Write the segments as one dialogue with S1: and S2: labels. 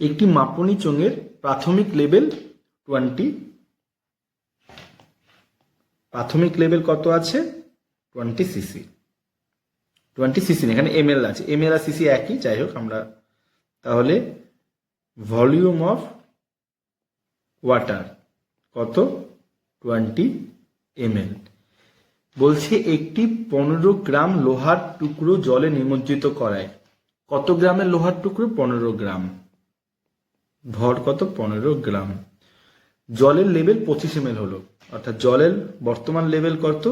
S1: একটি মাপনী চোঙের প্রাথমিক লেভেল টোয়েন্টি। প্রাথমিক লেভেল কত আছে? Twenty CC. টোয়েন্টি সিসি এখানে এম এল আছে। এম এল আর সিসি একই, যাই হোক, আমরা তাহলে ভলিউম অফ ওয়াটার কত? টোয়েন্টি এম বলছে একটি পনেরো গ্রাম লোহার টুকরো জলে নিমজ্জিত করায়। কত গ্রামের লোহার টুকরো? পনেরো গ্রাম। ভর কত? পনেরো গ্রাম। জলের লেভেল পঁচিশ এম হলো। অর্থাৎ জলের বর্তমান লেভেল কত?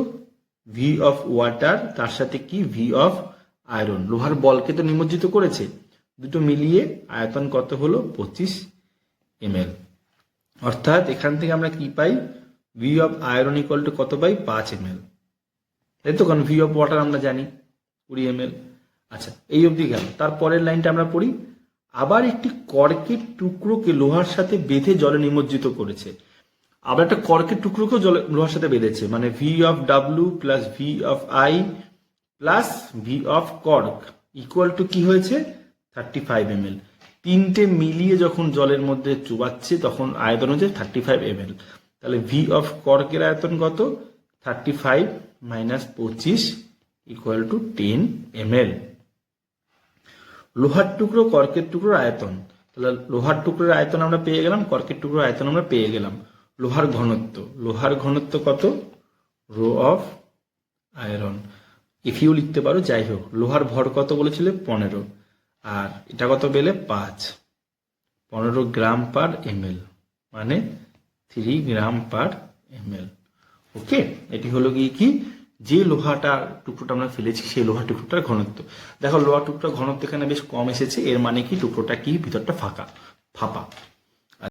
S1: ভি অফ ওয়াটার তার সাথে কি? ভি অফ আয়রন লোহার বলকে তো নিমজ্জিত করেছে। দুটো মিলিয়ে আয়তন কত হলো? পঁচিশ এম অর্থাৎ এখান থেকে আমরা কি পাই? V of iron equal to কত পাই? পাঁচ এম এল তাই তো? কারণ ভি অফ ওয়াটার আমরা জানি, কুড়ি এম আচ্ছা এই অবধি গেল। তারপরের লাইনটা আমরা পড়ি। আবার একটি কর্কের টুকরোকে লোহার সাথে বেঁধে জলে নিমজ্জিত করেছে। আবার একটা কর্কের টুকরোকেও জলে, লোহার সাথে বেঁধেছে মানে V of W plus V of I plus V of cork equal to কি হয়েছে? থার্টি ফাইভ এম এল তিনটে মিলিয়ে যখন জলের মধ্যে চুবাচ্ছে, তখন আয়তন হচ্ছে থার্টি ফাইভ এম এল তাহলে ভি অফ কর্কের আয়তন কত? থার্টি ফাইভ মাইনাস পঁচিশ equal to ten M L লোহার টুকরো, কর্কের টুকরোর আয়তন। তাহলে লোহার টুকরোর আয়তন আমরা পেয়ে গেলাম, কর্কের টুকরোর আয়তন আমরা পেয়ে গেলাম। লোহার ঘনত্ব লোহার ঘনত্ব কত? Rho of iron. এফিও লিখতে পারো, যাই হোক, লোহার ভর কত বলেছিলে? পনেরো। আর এটা কত পেলে? পাঁচ। পনেরো গ্রাম পার এমএল। মানে three gram per ML. Okay এটি হলো গিয়ে কি? যে লোহাটার টুকরোটা আমরা ফেলেছি, সেই লোহার টুকরোটার ঘনত্ব। দেখো, লোহার টুকরোটার ঘনত্ব এখানে বেশ কম এসেছে, এর মানে কি? টুকরোটা কি? ভিতরটা ফাঁকা, ফাঁপা।